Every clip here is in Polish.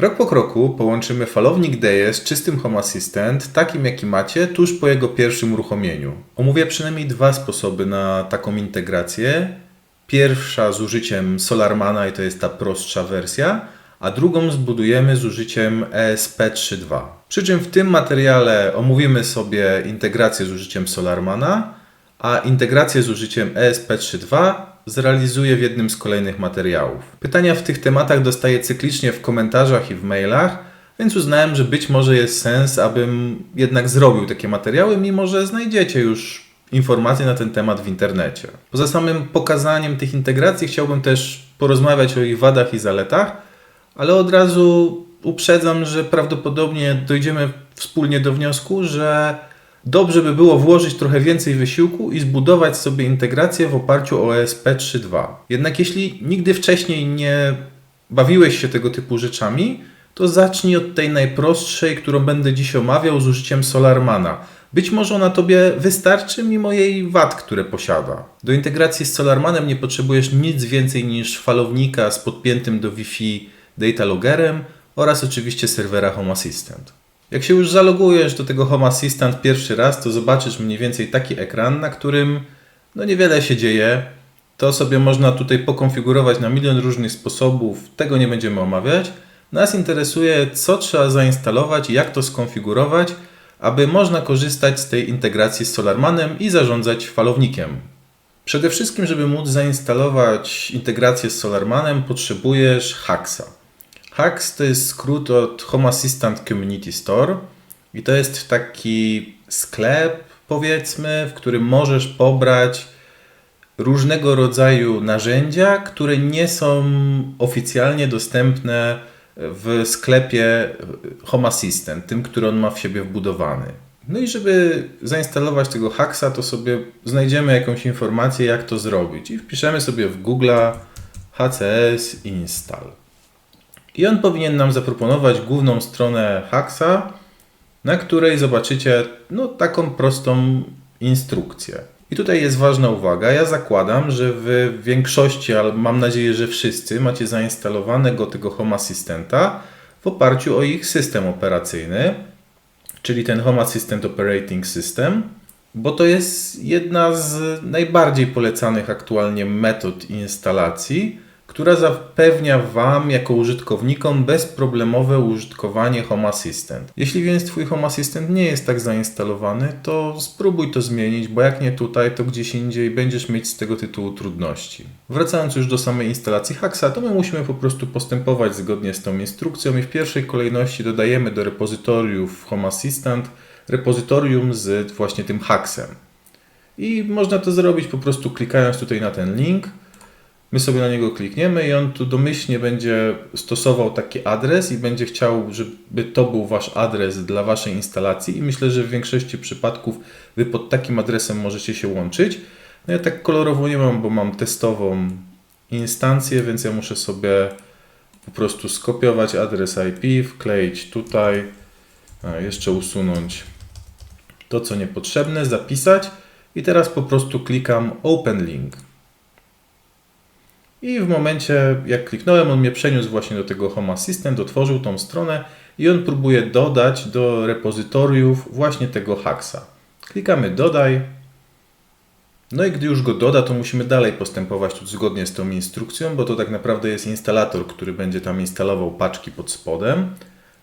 Krok po kroku połączymy falownik DE z czystym Home Assistant, takim jaki macie, tuż po jego pierwszym uruchomieniu. Omówię przynajmniej dwa sposoby na taką integrację. Pierwsza z użyciem Solarmana i to jest ta prostsza wersja, a drugą zbudujemy z użyciem E ESP32. Przy czym w tym materiale omówimy sobie integrację z użyciem Solarmana, a integrację z użyciem E ESP32 zrealizuję w jednym z kolejnych materiałów. Pytania w tych tematach dostaję cyklicznie w komentarzach i w mailach, więc uznałem, że być może jest sens, abym jednak zrobił takie materiały, mimo że znajdziecie już informacje na ten temat w internecie. Poza samym pokazaniem tych integracji chciałbym też porozmawiać o ich wadach i zaletach, ale od razu uprzedzam, że prawdopodobnie dojdziemy wspólnie do wniosku, że dobrze by było włożyć trochę więcej wysiłku i zbudować sobie integrację w oparciu o E ESP32. Jednak jeśli nigdy wcześniej nie bawiłeś się tego typu rzeczami, to zacznij od tej najprostszej, którą będę dziś omawiał z użyciem Solarmana. Być może ona Tobie wystarczy mimo jej wad, które posiada. Do integracji z Solarmanem nie potrzebujesz nic więcej niż falownika z podpiętym do Wi-Fi data loggerem oraz oczywiście serwera Home Assistant. Jak się już zalogujesz do tego Home Assistant pierwszy raz, to zobaczysz mniej więcej taki ekran, na którym no niewiele się dzieje. To sobie można tutaj pokonfigurować na milion różnych sposobów, tego nie będziemy omawiać. Nas interesuje, co trzeba zainstalować jak to skonfigurować, aby można korzystać z tej integracji z Solarmanem i zarządzać falownikiem. Przede wszystkim, żeby móc zainstalować integrację z Solarmanem, potrzebujesz Haxa. Hax to jest skrót od Home Assistant Community Store i to jest taki sklep, powiedzmy, w którym możesz pobrać różnego rodzaju narzędzia, które nie są oficjalnie dostępne w sklepie Home Assistant, tym, który on ma w siebie wbudowany. No i żeby zainstalować tego Haxa, to sobie znajdziemy jakąś informację, jak to zrobić. I wpiszemy sobie w Google HCS install. I on powinien nam zaproponować główną stronę Haxa, na której zobaczycie no, taką prostą instrukcję. I tutaj jest ważna uwaga. Ja zakładam, że w większości, ale mam nadzieję, że wszyscy macie zainstalowanego tego Home Assistanta w oparciu o ich system operacyjny, czyli ten Home Assistant Operating System, bo to jest jedna z najbardziej polecanych aktualnie metod instalacji, która zapewnia Wam jako użytkownikom bezproblemowe użytkowanie Home Assistant. Jeśli więc Twój Home Assistant nie jest tak zainstalowany, to spróbuj to zmienić, bo jak nie tutaj, to gdzieś indziej będziesz mieć z tego tytułu trudności. Wracając już do samej instalacji Haxa, to my musimy po prostu postępować zgodnie z tą instrukcją i w pierwszej kolejności dodajemy do repozytoriów Home Assistant repozytorium z właśnie tym Haxem. I można to zrobić po prostu klikając tutaj na ten link, My sobie na niego klikniemy i on tu domyślnie będzie stosował taki adres i będzie chciał, żeby to był Wasz adres dla Waszej instalacji i myślę, że w większości przypadków Wy pod takim adresem możecie się łączyć. No ja tak kolorowo nie mam, bo mam testową instancję, więc ja muszę sobie po prostu skopiować adres IP, wkleić tutaj, jeszcze usunąć to, co niepotrzebne, zapisać i teraz po prostu klikam Open Link. I w momencie, jak kliknąłem, on mnie przeniósł właśnie do tego Home Assistant, otworzył tą stronę i on próbuje dodać do repozytoriów właśnie tego Haxa. Klikamy dodaj. No i gdy już go doda, to musimy dalej postępować tu zgodnie z tą instrukcją, bo to tak naprawdę jest instalator, który będzie tam instalował paczki pod spodem.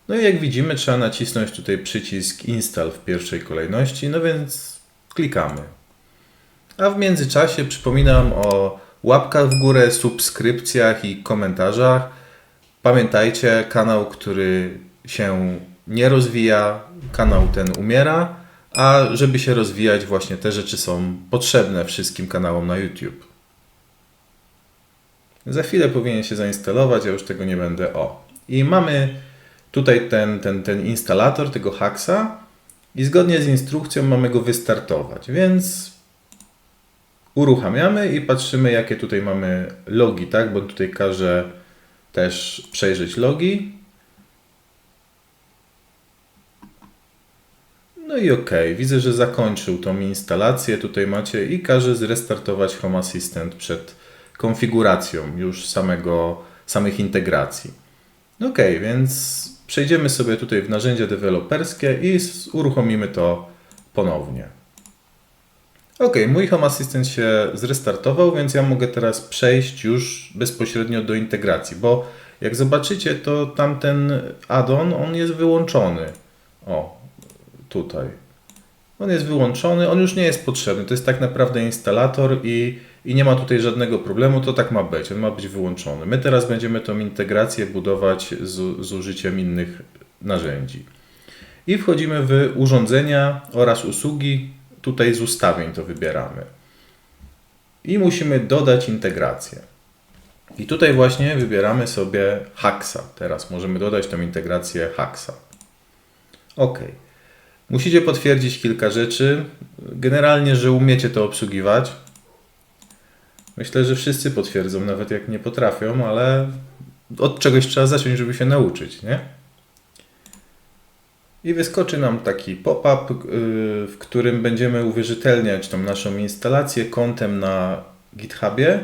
No i jak widzimy, trzeba nacisnąć tutaj przycisk install w pierwszej kolejności, no więc klikamy. A w międzyczasie przypominam o łapkach w górę, subskrypcjach i komentarzach. Pamiętajcie, kanał, który się nie rozwija, kanał ten umiera, a żeby się rozwijać, właśnie te rzeczy są potrzebne wszystkim kanałom na YouTube. Za chwilę powinien się zainstalować, ja już tego nie będę. O, i mamy tutaj ten, ten, ten instalator tego Haxa i zgodnie z instrukcją mamy go wystartować, więc uruchamiamy i patrzymy, jakie tutaj mamy logi, tak? Bo tutaj każe też przejrzeć logi. No i ok, widzę, że zakończył tą instalację. Tutaj macie i każe zrestartować Home Assistant przed konfiguracją już samego, samych integracji. Ok, więc przejdziemy sobie tutaj w narzędzia deweloperskie i uruchomimy to ponownie. Ok, mój Home Assistant się zrestartował, więc ja mogę teraz przejść już bezpośrednio do integracji, bo jak zobaczycie, to tamten add-on, on jest wyłączony. O, tutaj. On jest wyłączony, on już nie jest potrzebny. To jest tak naprawdę instalator i, i nie ma tutaj żadnego problemu. To tak ma być, on ma być wyłączony. My teraz będziemy tą integrację budować z, z użyciem innych narzędzi. I wchodzimy w urządzenia oraz usługi. Tutaj z ustawień to wybieramy. I musimy dodać integrację. I tutaj właśnie wybieramy sobie Haxa. Teraz możemy dodać tą integrację Haxa. OK. Musicie potwierdzić kilka rzeczy. Generalnie, że umiecie to obsługiwać. Myślę, że wszyscy potwierdzą, nawet jak nie potrafią, ale od czegoś trzeba zacząć, żeby się nauczyć, nie? I wyskoczy nam taki pop-up, yy, w którym będziemy uwierzytelniać tą naszą instalację kontem na GitHubie.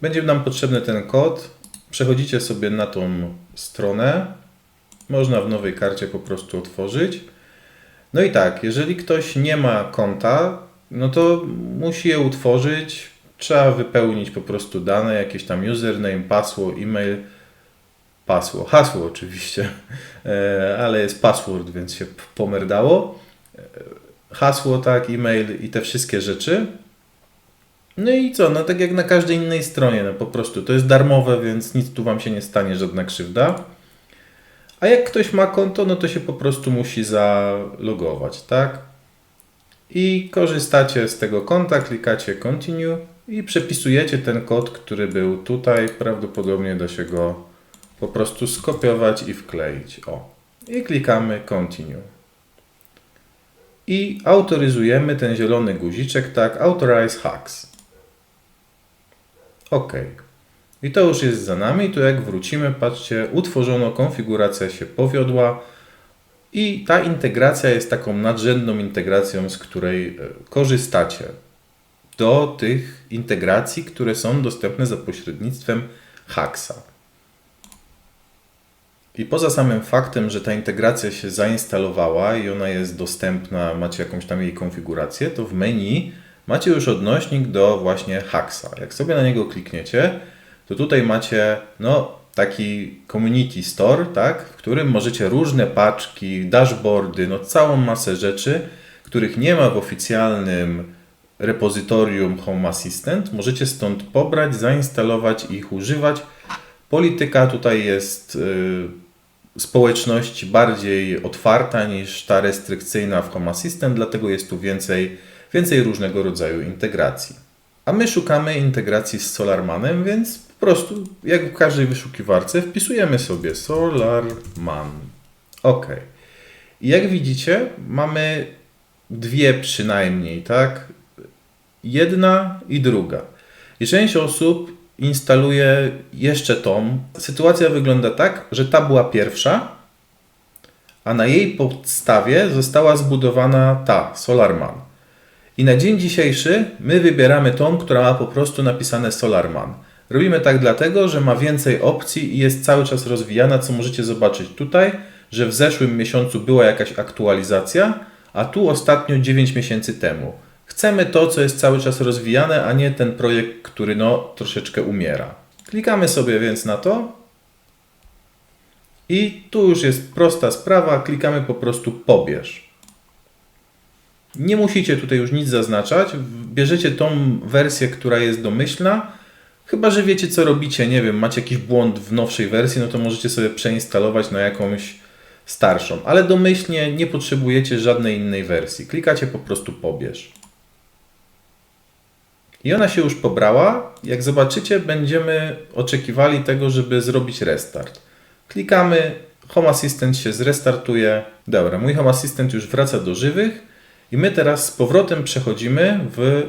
Będzie nam potrzebny ten kod. Przechodzicie sobie na tą stronę. Można w nowej karcie po prostu otworzyć. No i tak, jeżeli ktoś nie ma konta, no to musi je utworzyć. Trzeba wypełnić po prostu dane, jakieś tam username, pasło, e-mail, pasło, hasło oczywiście, e, ale jest password, więc się pomerdało. E, Hasło, tak, e-mail i te wszystkie rzeczy. No i co, no tak jak na każdej innej stronie, no po prostu to jest darmowe, więc nic tu Wam się nie stanie, żadna krzywda. A jak ktoś ma konto, no to się po prostu musi zalogować, tak? I korzystacie z tego konta, klikacie continue i przepisujecie ten kod, który był tutaj. Prawdopodobnie da się go po prostu skopiować i wkleić. O. I klikamy continue. I autoryzujemy ten zielony guziczek, tak, authorize hacks. OK. I to już jest za nami. Tu jak wrócimy, patrzcie, utworzono, konfiguracja się powiodła. I ta integracja jest taką nadrzędną integracją, z której e, korzystacie do tych integracji, które są dostępne za pośrednictwem Haxa. I poza samym faktem, że ta integracja się zainstalowała i ona jest dostępna, macie jakąś tam jej konfigurację, to w menu macie już odnośnik do właśnie Haxa. Jak sobie na niego klikniecie, to tutaj macie no, taki community store, tak, w którym możecie różne paczki, dashboardy, no całą masę rzeczy, których nie ma w oficjalnym repozytorium Home Assistant. Możecie stąd pobrać, zainstalować ich używać. Polityka tutaj jest y, społeczność bardziej otwarta niż ta restrykcyjna w Home Assistant, dlatego jest tu więcej, więcej różnego rodzaju integracji. A my szukamy integracji z Solarmanem, więc po prostu, jak w każdej wyszukiwarce, wpisujemy sobie Solarman. OK. I jak widzicie, mamy dwie przynajmniej, tak? Jedna i druga. I część osób instaluje jeszcze tą. Sytuacja wygląda tak, że ta była pierwsza, a na jej podstawie została zbudowana ta, Solarman. I na dzień dzisiejszy my wybieramy tą, która ma po prostu napisane Solarman. Robimy tak dlatego, że ma więcej opcji i jest cały czas rozwijana, co możecie zobaczyć tutaj, że w zeszłym miesiącu była jakaś aktualizacja, a tu ostatnio 9 miesięcy temu. Chcemy to, co jest cały czas rozwijane, a nie ten projekt, który no troszeczkę umiera. Klikamy sobie więc na to i tu już jest prosta sprawa, klikamy po prostu pobierz. Nie musicie tutaj już nic zaznaczać, bierzecie tą wersję, która jest domyślna, chyba że wiecie co robicie, nie wiem, macie jakiś błąd w nowszej wersji, no to możecie sobie przeinstalować na jakąś starszą, ale domyślnie nie potrzebujecie żadnej innej wersji. Klikacie po prostu pobierz. I ona się już pobrała. Jak zobaczycie, będziemy oczekiwali tego, żeby zrobić restart. Klikamy, Home Assistant się zrestartuje. Dobra, mój Home Assistant już wraca do żywych i my teraz z powrotem przechodzimy w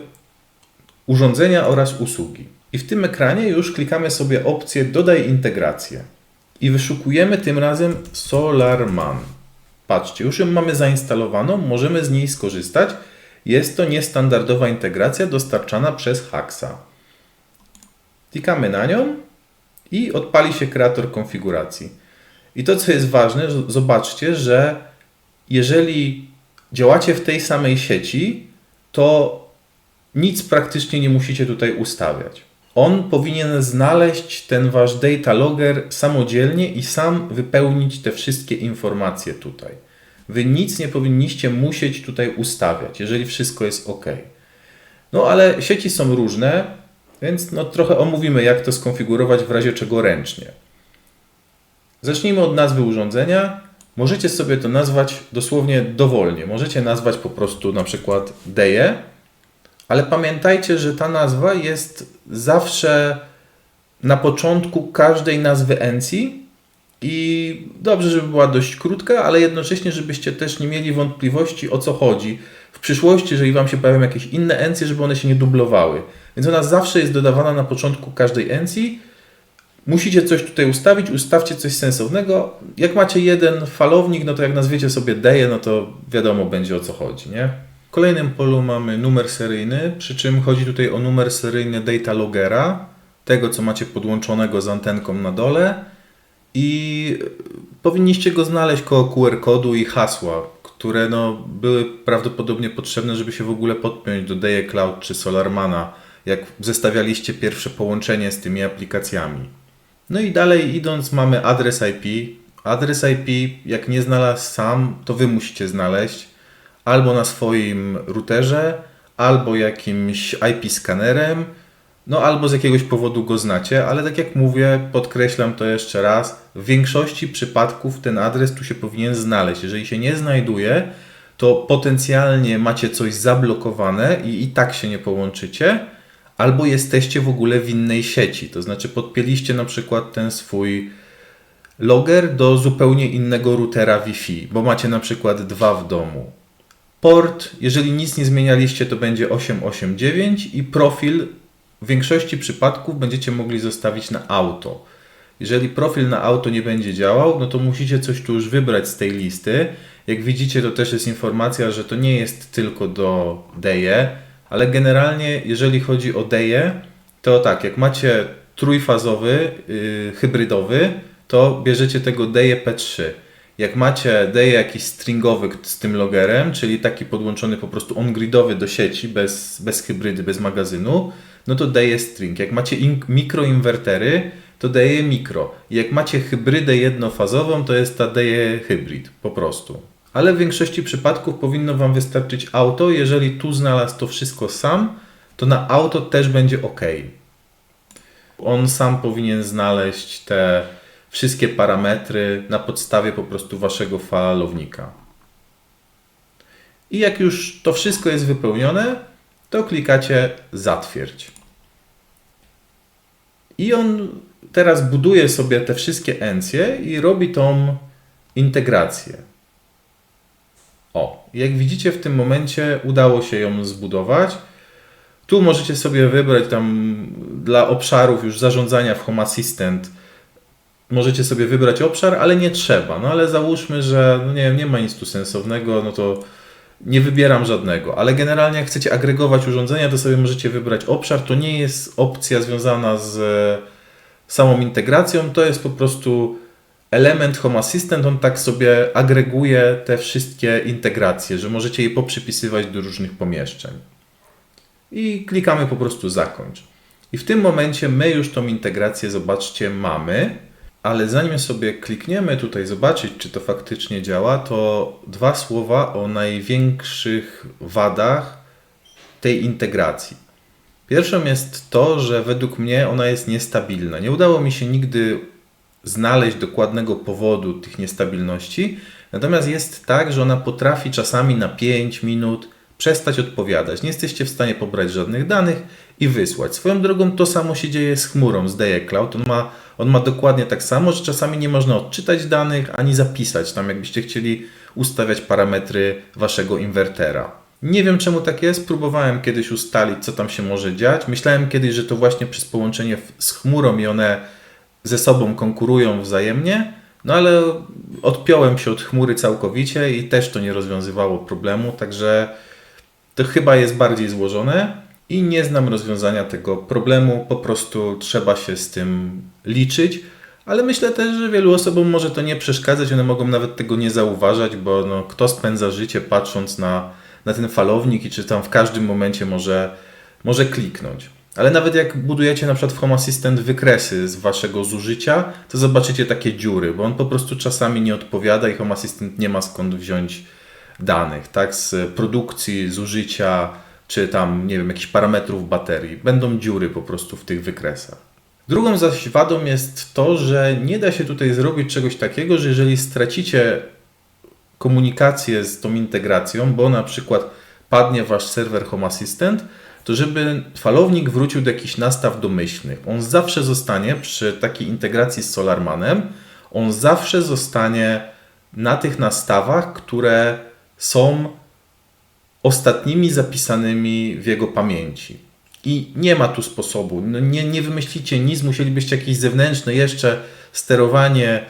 urządzenia oraz usługi. I w tym ekranie już klikamy sobie opcję Dodaj integrację. I wyszukujemy tym razem SolarMan. Patrzcie, już ją mamy zainstalowaną, możemy z niej skorzystać. Jest to niestandardowa integracja dostarczana przez Haxa. Klikamy na nią i odpali się kreator konfiguracji. I to, co jest ważne, zobaczcie, że jeżeli działacie w tej samej sieci, to nic praktycznie nie musicie tutaj ustawiać. On powinien znaleźć ten wasz data logger samodzielnie i sam wypełnić te wszystkie informacje tutaj. Wy nic nie powinniście musieć tutaj ustawiać, jeżeli wszystko jest ok. No ale sieci są różne, więc no, trochę omówimy, jak to skonfigurować w razie czego ręcznie. Zacznijmy od nazwy urządzenia. Możecie sobie to nazwać dosłownie dowolnie. Możecie nazwać po prostu na przykład DEE, ale pamiętajcie, że ta nazwa jest zawsze na początku każdej nazwy ENCI i dobrze, żeby była dość krótka, ale jednocześnie, żebyście też nie mieli wątpliwości o co chodzi. W przyszłości, jeżeli Wam się pojawią jakieś inne encje, żeby one się nie dublowały. Więc ona zawsze jest dodawana na początku każdej encji. Musicie coś tutaj ustawić, ustawcie coś sensownego. Jak macie jeden falownik, no to jak nazwiecie sobie deje, no to wiadomo będzie o co chodzi, nie? W kolejnym polu mamy numer seryjny, przy czym chodzi tutaj o numer seryjny data logera, tego co macie podłączonego z antenką na dole i powinniście go znaleźć koło QR kodu i hasła, które no, były prawdopodobnie potrzebne, żeby się w ogóle podpiąć do Deje Cloud czy Solarmana, jak zestawialiście pierwsze połączenie z tymi aplikacjami. No i dalej idąc mamy adres IP. Adres IP, jak nie znalazł sam, to Wy musicie znaleźć albo na swoim routerze, albo jakimś IP skanerem, no albo z jakiegoś powodu go znacie, ale tak jak mówię, podkreślam to jeszcze raz, w większości przypadków ten adres tu się powinien znaleźć. Jeżeli się nie znajduje, to potencjalnie macie coś zablokowane i i tak się nie połączycie, albo jesteście w ogóle w innej sieci, to znaczy podpięliście na przykład ten swój logger do zupełnie innego routera Wi-Fi, bo macie na przykład dwa w domu. Port, jeżeli nic nie zmienialiście, to będzie 889 i profil w większości przypadków będziecie mogli zostawić na auto. Jeżeli profil na auto nie będzie działał, no to musicie coś tu już wybrać z tej listy. Jak widzicie, to też jest informacja, że to nie jest tylko do DE, ale generalnie jeżeli chodzi o DE, to tak, jak macie trójfazowy, yy, hybrydowy, to bierzecie tego DE P3. Jak macie DE jakiś stringowy z tym logerem, czyli taki podłączony po prostu on-gridowy do sieci, bez, bez hybrydy, bez magazynu, no to daje string. Jak macie mikroinwertery, to daje mikro. Jak macie hybrydę jednofazową, to jest ta daje hybryd po prostu. Ale w większości przypadków powinno Wam wystarczyć auto. Jeżeli tu znalazł to wszystko sam, to na auto też będzie ok. On sam powinien znaleźć te wszystkie parametry na podstawie po prostu Waszego falownika. I jak już to wszystko jest wypełnione, to klikacie zatwierdź. I on teraz buduje sobie te wszystkie encje i robi tą integrację. O, jak widzicie w tym momencie udało się ją zbudować. Tu możecie sobie wybrać tam dla obszarów już zarządzania w Home Assistant. Możecie sobie wybrać obszar, ale nie trzeba. No ale załóżmy, że no nie, nie ma nic tu sensownego, no to nie wybieram żadnego, ale generalnie jak chcecie agregować urządzenia, to sobie możecie wybrać obszar. To nie jest opcja związana z e, samą integracją, to jest po prostu element Home Assistant, on tak sobie agreguje te wszystkie integracje, że możecie je poprzypisywać do różnych pomieszczeń. I klikamy po prostu zakończ. I w tym momencie my już tą integrację, zobaczcie, mamy. Ale zanim sobie klikniemy tutaj zobaczyć, czy to faktycznie działa, to dwa słowa o największych wadach tej integracji. Pierwszą jest to, że według mnie ona jest niestabilna. Nie udało mi się nigdy znaleźć dokładnego powodu tych niestabilności, natomiast jest tak, że ona potrafi czasami na 5 minut przestać odpowiadać. Nie jesteście w stanie pobrać żadnych danych i wysłać. Swoją drogą to samo się dzieje z chmurą, z DE Cloud. On ma, on ma dokładnie tak samo, że czasami nie można odczytać danych ani zapisać tam, jakbyście chcieli ustawiać parametry waszego inwertera. Nie wiem czemu tak jest, próbowałem kiedyś ustalić, co tam się może dziać. Myślałem kiedyś, że to właśnie przez połączenie z chmurą i one ze sobą konkurują wzajemnie, no ale odpiąłem się od chmury całkowicie i też to nie rozwiązywało problemu, także to chyba jest bardziej złożone i nie znam rozwiązania tego problemu, po prostu trzeba się z tym liczyć, Ale myślę też, że wielu osobom może to nie przeszkadzać, one mogą nawet tego nie zauważać, bo no, kto spędza życie patrząc na, na ten falownik i czy tam w każdym momencie może, może kliknąć. Ale nawet jak budujecie na przykład w Home Assistant wykresy z waszego zużycia, to zobaczycie takie dziury, bo on po prostu czasami nie odpowiada i Home Assistant nie ma skąd wziąć danych, tak, z produkcji, zużycia, czy tam, nie wiem, jakichś parametrów baterii. Będą dziury po prostu w tych wykresach. Drugą zaś wadą jest to, że nie da się tutaj zrobić czegoś takiego, że jeżeli stracicie komunikację z tą integracją, bo na przykład padnie wasz serwer Home Assistant, to żeby falownik wrócił do jakichś nastaw domyślnych. On zawsze zostanie przy takiej integracji z Solarmanem, on zawsze zostanie na tych nastawach, które są ostatnimi zapisanymi w jego pamięci. I nie ma tu sposobu. No nie, nie wymyślicie nic, musielibyście jakieś zewnętrzne jeszcze sterowanie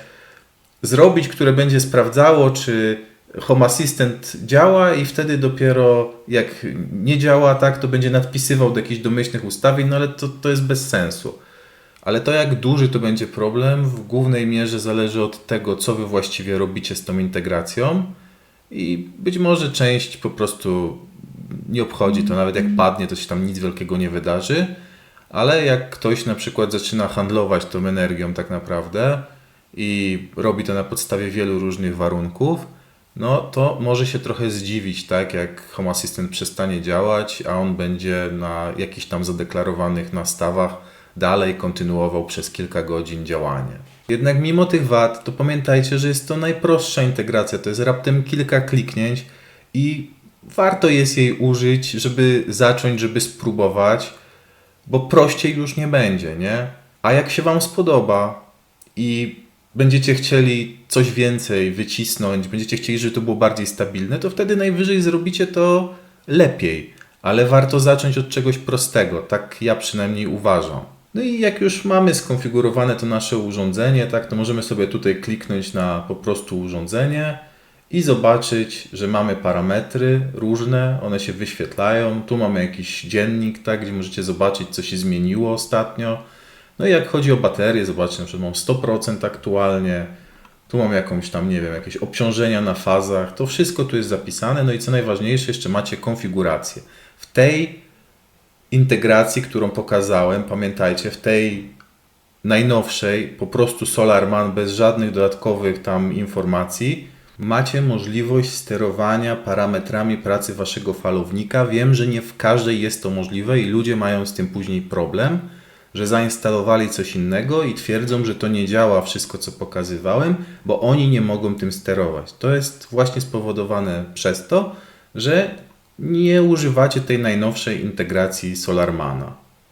zrobić, które będzie sprawdzało, czy Home Assistant działa i wtedy dopiero jak nie działa tak, to będzie nadpisywał do jakichś domyślnych ustawień, no ale to, to jest bez sensu. Ale to jak duży to będzie problem w głównej mierze zależy od tego, co wy właściwie robicie z tą integracją i być może część po prostu nie obchodzi to, nawet jak padnie, to się tam nic wielkiego nie wydarzy, ale jak ktoś na przykład zaczyna handlować tą energią tak naprawdę i robi to na podstawie wielu różnych warunków, no to może się trochę zdziwić, tak, jak Home Assistant przestanie działać, a on będzie na jakichś tam zadeklarowanych nastawach dalej kontynuował przez kilka godzin działanie. Jednak mimo tych wad, to pamiętajcie, że jest to najprostsza integracja, to jest raptem kilka kliknięć i warto jest jej użyć, żeby zacząć, żeby spróbować, bo prościej już nie będzie, nie? A jak się Wam spodoba i będziecie chcieli coś więcej wycisnąć, będziecie chcieli, żeby to było bardziej stabilne, to wtedy najwyżej zrobicie to lepiej. Ale warto zacząć od czegoś prostego, tak ja przynajmniej uważam. No i jak już mamy skonfigurowane to nasze urządzenie, tak, to możemy sobie tutaj kliknąć na po prostu urządzenie i zobaczyć, że mamy parametry różne, one się wyświetlają. Tu mamy jakiś dziennik, tak, gdzie możecie zobaczyć, co się zmieniło ostatnio. No i jak chodzi o baterię, zobaczcie, przykład mam 100% aktualnie, tu mam jakąś tam, nie wiem, jakieś obciążenia na fazach, to wszystko tu jest zapisane. No i co najważniejsze, jeszcze macie konfigurację. W tej integracji, którą pokazałem, pamiętajcie, w tej najnowszej, po prostu SolarMan bez żadnych dodatkowych tam informacji, macie możliwość sterowania parametrami pracy waszego falownika. Wiem, że nie w każdej jest to możliwe i ludzie mają z tym później problem, że zainstalowali coś innego i twierdzą, że to nie działa wszystko, co pokazywałem, bo oni nie mogą tym sterować. To jest właśnie spowodowane przez to, że nie używacie tej najnowszej integracji Solarmana.